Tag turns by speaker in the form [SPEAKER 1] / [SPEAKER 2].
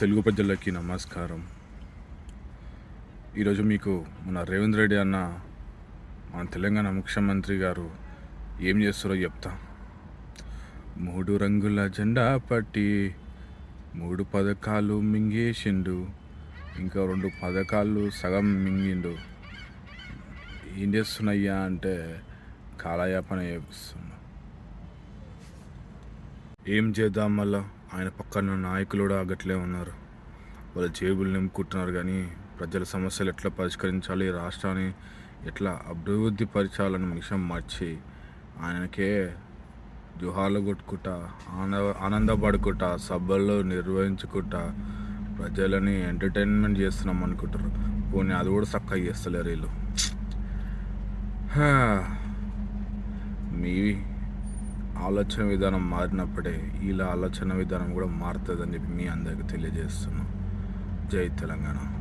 [SPEAKER 1] తెలుగు ప్రజలకి నమస్కారం. ఈరోజు మీకు మన రేవంత్ రెడ్డి అన్న మన తెలంగాణ ముఖ్యమంత్రి గారు ఏం చేస్తారో చెప్తా. మూడు రంగుల జెండా పట్టి మూడు పథకాలు మింగేసిండు ఇంకా రెండు పథకాలు సగం మింగిండు. ఏం చేస్తున్నాయ్యా అంటే కాలయాపన చేస్తున్నా. ఏం చేద్దాం మళ్ళా? ఆయన పక్కన నాయకులు కూడా గట్లే ఉన్నారు. వాళ్ళ జేబులు నింపుకుంటున్నారు కానీ ప్రజల సమస్యలు ఎట్లా పరిష్కరించాలి? రాష్ట్రాన్ని ఎట్లా అభివృద్ధి పరచాలన్న విషయం మర్చి ఆయనకే జుహాలు కొట్టుకుంటా ఆనంద ఆనందపడుకుంటా సభల్లో నిర్వహించుకుంటా ప్రజలని ఎంటర్టైన్మెంట్ చేస్తున్నాం అనుకుంటారు పోనీ అది కూడా చక్కగా చేస్తలేరు వీళ్ళు. మీవి ఆలోచన విధానం మారినప్పుడే ఇలా ఆలోచన విధానం కూడా మారుతుందని చెప్పి మీ అందరికి తెలియజేస్తున్నాం. జై తెలంగాణ.